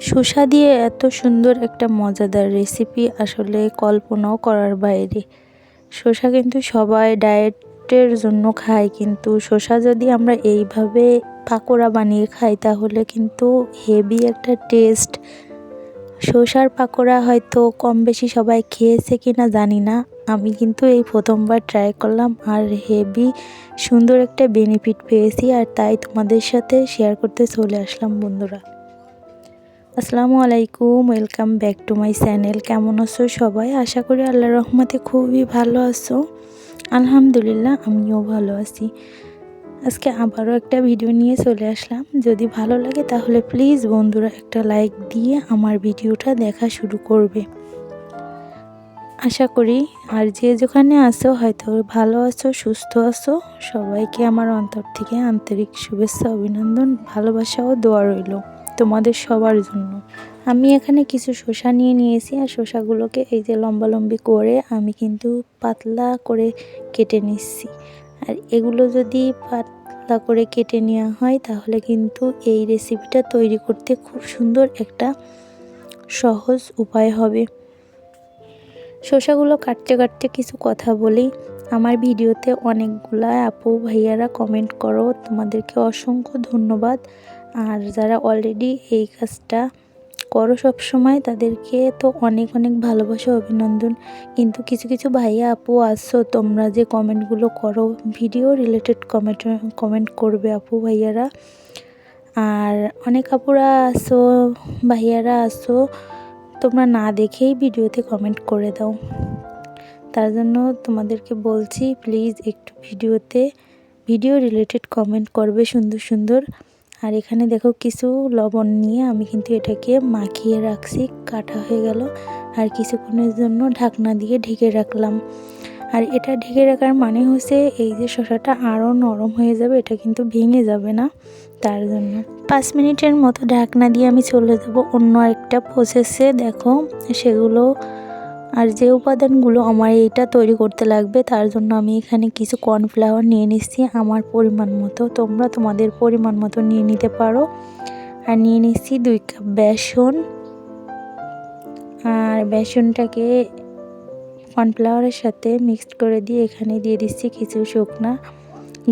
শসা দিয়ে এত সুন্দর একটা মজাদার রেসিপি আসলে কল্পনাও করার বাইরে। শসা কিন্তু সবাই ডায়েটের জন্য খায়, কিন্তু শসা যদি আমরা এইভাবে পাকোড়া বানিয়ে খাই, তাহলে কিন্তু হেভি একটা টেস্ট শসার পাকোড়া হয়তো কম বেশি সবাই খেয়েছে কি না জানি না। আমি কিন্তু এই প্রথমবার ট্রাই করলাম আর হেভি সুন্দর একটা বেনিফিট পেয়েছি, আর তাই তোমাদের সাথে শেয়ার করতে চলে আসলাম বন্ধুরা। আসসালামু আলাইকুম, welcome back to my channel. কেমন আছো সবাই? আশা করি আল্লাহ রহমতে খুবই ভালো আছো। আলহামদুলিল্লাহ, আমিও ভালো আছি। আজকে আবারও একটা ভিডিও নিয়ে চলে আসলাম। যদি ভালো লাগে তাহলে প্লিজ বন্ধুরা একটা লাইক দিয়ে আমার ভিডিওটা দেখা শুরু করবে। আশা করি আর যে যেখানে আছো, হয়তো ভালো আছো, সুস্থ আছো, সবাইকে আমার অন্তর থেকে আন্তরিক শুভেচ্ছা, অভিনন্দন, ভালোবাসা ও দোয়া রইল। তোমাদের সবার জন্য। আমি এখানে কিছু শসা নিয়ে নিয়েছি আর শসাগুলোকে এই যে লম্বা লম্বি করে আমি কিন্তু পাতলা করে কেটে নিচ্ছি। আর এগুলো যদি পাতলা করে কেটে নেওয়া হয় তাহলে কিন্তু এই রেসিপিটা তৈরি করতে খুব সুন্দর একটা সহজ উপায় হবে। শসাগুলো কাটতে কাটতে কিছু কথা বলি। আমার ভিডিওতে অনেকগুলা আপু, ভাইয়ারা কমেন্ট করো। তোমাদেরকে অসংখ্য ধন্যবাদ। আর যারা অলরেডি এই কাজটা করো সব সময় তাদেরকে তো অনেক অনেক ভালোবাসা, অভিনন্দন। কিন্তু কিছু কিছু ভাইয়া আপু আসছো তোমরা যে কমেন্টগুলো করো ভিডিও রিলেটেড কমেন্ট কমেন্ট করবে আপু ভাইয়ারা। আর অনেক আপুরা আসো, ভাইয়ারা আসো, তোমরা না দেখেই ভিডিওতে কমেন্ট করে দাও। তার জন্য তোমাদেরকে বলছি প্লিজ একটু ভিডিওতে ভিডিও রিলেটেড কমেন্ট করবে সুন্দর সুন্দর। আর এখানে দেখো কিছু লবণ নিয়ে আমি কিন্তু এটাকে মাখিয়ে রাখছি, কাটা হয়ে গেল। আর কিছুক্ষণের জন্য ঢাকনা দিয়ে ঢেকে রাখলাম। আর এটা ঢেকে রাখার মানে হচ্ছে এই যে শসাটা আরও নরম হয়ে যাবে, এটা কিন্তু ভেঙে যাবে না তার জন্য। পাঁচ মিনিটের মতো ঢাকনা দিয়ে আমি চলে যাব অন্য একটা প্রসেসে দেখো সেগুলো আর যে উপাদানগুলো আমার এইটা তৈরি করতে লাগবে, তার জন্য আমি এখানে কিছু কর্নফ্লাওয়ার নিয়ে নিচ্ছি আমার পরিমাণ মতো। তোমরা তোমাদের পরিমাণ মতো নিয়ে নিতে পারো। আর নিয়ে নিচ্ছি দুই কাপ বেসন। আর বেসনটাকে কর্নফ্লাওয়ারের সাথে মিক্সড করে দিয়ে এখানে দিয়ে দিচ্ছি কিছু শুকনা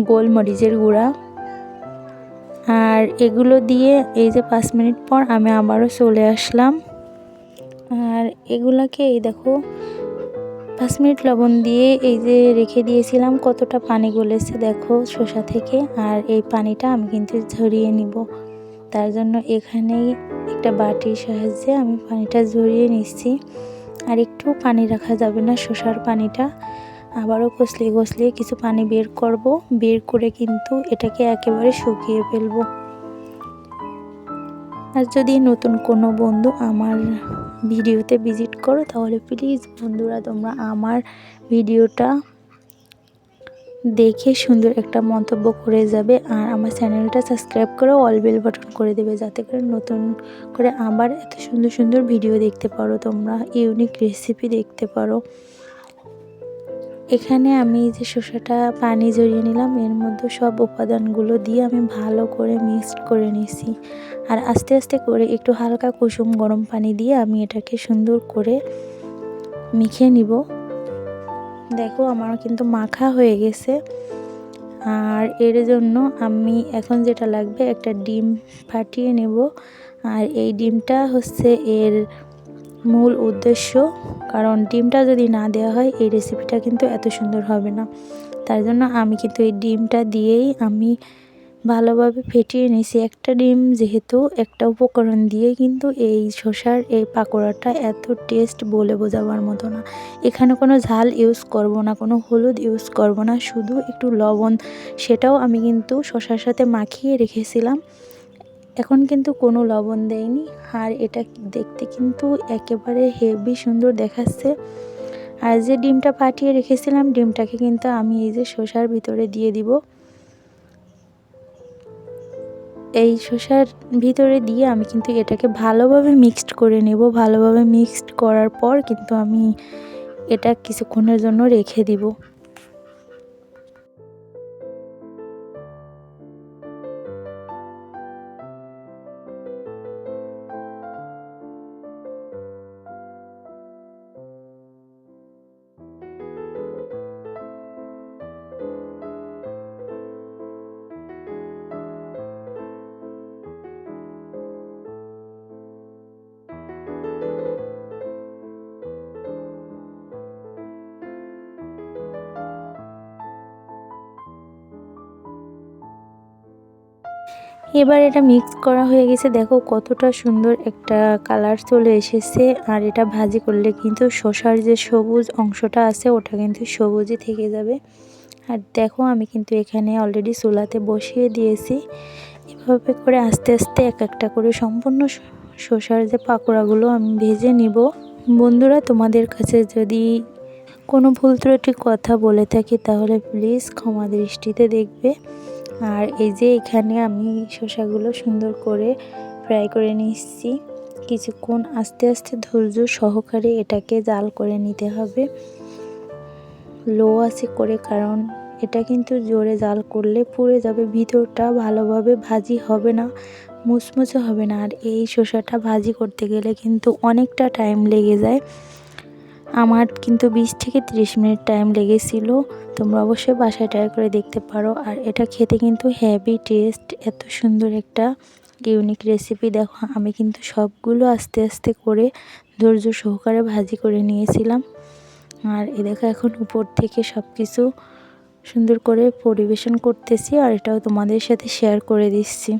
গোলমরিচের গুঁড়া। আর এগুলো দিয়ে এই যে পাঁচ মিনিট পর আমি আবারও চলে আসলাম। আর এগুলাকে এই দেখো, পাঁচ মিনিট লবণ দিয়ে এই যে রেখে দিয়েছিলাম, কতটা পানি গলেছে দেখো শসা থেকে, আর এই পানিটা আমি কিন্তু ঝরিয়ে নিব। তার জন্য এখানেই একটা বাটির সাহায্যে আমি পানিটা ঝরিয়ে নিচ্ছি। আর একটু পানি রাখা যাবে না শসার পানিটা। আবারও কষলিয়ে কষলিয়ে কিছু পানি বের করব, বের করে কিন্তু এটাকে একেবারে শুকিয়ে ফেলব। আর যদি নতুন কোনো বন্ধু আমার ভিডিওতে ভিজিট করো, তাহলে প্লিজ বন্ধুরা তোমরা আমার ভিডিওটা দেখে সুন্দর একটা মন্তব্য করে যাবে। আর আমার চ্যানেলটা সাবস্ক্রাইব করে অল বেল বাটন করে দেবে, যাতে করে নতুন করে আবার এত সুন্দর সুন্দর ভিডিও দেখতে পারো, তোমরা ইউনিক রেসিপি দেখতে পারো। এখানে আমি যে শসাটা পানি জড়িয়ে নিলাম, এর মধ্যে সব উপাদানগুলো দিয়ে আমি ভালো করে মিক্সড করে নিছি আর আস্তে আস্তে করে একটু হালকা কুসুম গরম পানি দিয়ে আমি এটাকে সুন্দর করে মিখে নিব। দেখো আমার কিন্তু মাখা হয়ে গেছে। আর এর জন্য আমি এখন যেটা লাগবে, একটা ডিম ফাটিয়ে নেব। আর এই ডিমটা হচ্ছে এর মূল উদ্দেশ্য, কারণ ডিমটা যদি না দেওয়া হয়, এই রেসিপিটা কিন্তু এত সুন্দর হবে না। তার জন্য আমি কিন্তু এই ডিমটা দিয়েই আমি ভালোভাবে ফেটিয়ে নিয়েছি। একটা ডিম যেহেতু একটা উপকরণ দিয়ে কিন্তু এই শসার এই পাকোড়াটা এত টেস্ট বলে বোঝাবার মতো না। এখানে কোনো ঝাল ইউজ করব না, কোনো হলুদ ইউজ করব না, শুধু একটু লবণ, সেটাও আমি কিন্তু শসার সাথে মাখিয়ে রেখেছিলাম। এখন কিন্তু কোনো লবণ দেয়নি। আর এটা দেখতে কিন্তু একেবারে হেভি সুন্দর দেখাচ্ছে। আর যে ডিমটা পাঠিয়ে রেখেছিলাম, ডিমটাকে কিন্তু আমি এই যে শসার ভিতরে দিয়ে দিব। এই শসার ভিতরে দিয়ে আমি কিন্তু এটাকে ভালোভাবে মিক্সড করে নেব। ভালোভাবে মিক্সড করার পর কিন্তু আমি এটা কিছুক্ষণের জন্য রেখে দিব। এবার এটা মিক্স করা হয়ে গেছে। দেখো কতটা সুন্দর একটা কালার চলে এসেছে। আর এটা ভাজি করলে কিন্তু শসার যে সবুজ অংশটা আছে, ওটা কিন্তু সবুজই থেকে যাবে। আর দেখো আমি কিন্তু এখানে অলরেডি চুলাতে বসিয়ে দিয়েছি। এভাবে করে আস্তে আস্তে এক একটা করে সম্পূর্ণ শসার যে পাকোড়াগুলো আমি ভেজে নিব। বন্ধুরা, তোমাদের কাছে যদি কোনো ভুল ত্রুটি কথা বলে থাকি, তাহলে প্লিজ ক্ষমা দৃষ্টিতে দেখবে। আর এই যে এখানে আমি শসাগুলো সুন্দর করে ফ্রাই করে নিচ্ছি। কিছুক্ষণ আস্তে আস্তে ধৈর্য সহকারে এটাকে জাল করে নিতে হবে। লো আছে করে, কারণ এটা কিন্তু জোরে জাল করলে পুড়ে যাবে, ভিতরটা ভালোভাবে ভাজি হবে না, মুচমুচে হবে না। আর এই শসাটা ভাজি করতে গেলে কিন্তু অনেকটা টাইম লেগে যায়। আমার কিন্তু বিশ থেকে ত্রিশ মিনিট টাইম লেগেছিল। তোমরা অবশ্যই বাসায় ট্রাই করে দেখতে পারো। আর এটা খেতে কিন্তু হ্যাভি টেস্ট এত সুন্দর একটা ইউনিক রেসিপি দেখো, আমি কিন্তু সবগুলো আস্তে আস্তে করে ধৈর্য সহকারে ভাজি করে নিয়েছিলাম। আর এ দেখো, এখন উপর থেকে সব কিছু সুন্দর করে পরিবেশন করতেছি। আর এটাও তোমাদের সাথে শেয়ার করে দিচ্ছি।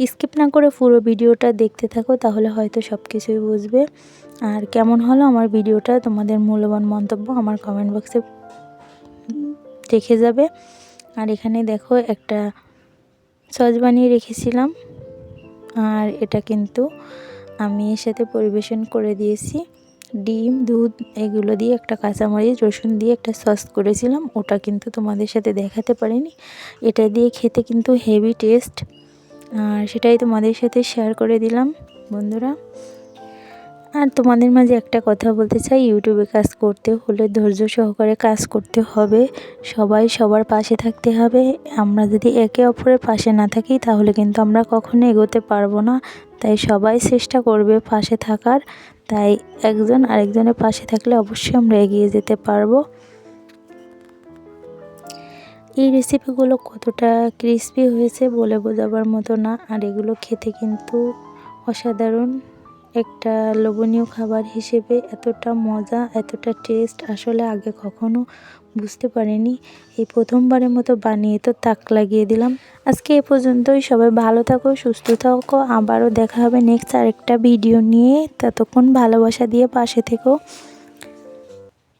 স্কিপ না করে পুরো ভিডিওটা দেখতে থাকো, তাহলে হয়তো সব কিছুই বুঝবে। আর কেমন হলো আমার ভিডিওটা? তোমাদের মূল্যবান মন্তব্য আমার কমেন্ট বক্সে রেখে যাবে। আর এখানে দেখো একটা সস বানিয়ে রেখেছিলাম। আর এটা কিন্তু আমি এর সাথে পরিবেশন করে দিয়েছি। ডিম, দুধ, এগুলো দিয়ে একটা কাঁচামরিচ, রসুন দিয়ে একটা সস করেছিলাম। ওটা কিন্তু তোমাদের সাথে দেখাতে পারিনি। এটা দিয়ে খেতে কিন্তু হেভি টেস্ট আর সেটাই তোমাদের সাথে শেয়ার করে দিলাম, বন্ধুরা। আর তোমাদের মাঝে একটা কথা বলতে চাই ইউটিউবে কাজ করতে হলে ধৈর্য সহকারে কাজ করতে হবে। সবাই সবার পাশে থাকতে হবে। আমরা যদি একে অপরের পাশে না থাকি, তাহলে কিন্তু আমরা কখনো এগোতে পারব না। তাই সবাই চেষ্টা করবে পাশে থাকার। তাই একজন আরেকজনের পাশে থাকলে অবশ্যই আমরা এগিয়ে যেতে পারব। এই রেসিপিগুলো কতটা ক্রিসপি হয়েছে বলে বোঝাবার মতো না। আর এগুলো খেতে কিন্তু অসাধারণ। একটা লোভনীয় খাবার হিসেবে এতটা মজা, এতটা টেস্ট আসলে আগে কখনো বুঝতে পারিনি। এই প্রথমবারের মতো বানিয়ে তো তাক লাগিয়ে দিলাম। আজকে এ পর্যন্তই। সবাই ভালো থাকো, সুস্থ থাকো। আবারও দেখা হবে নেক্সট আরেকটা ভিডিও নিয়ে। ততক্ষণ ভালোবাসা দিয়ে পাশে থেকো।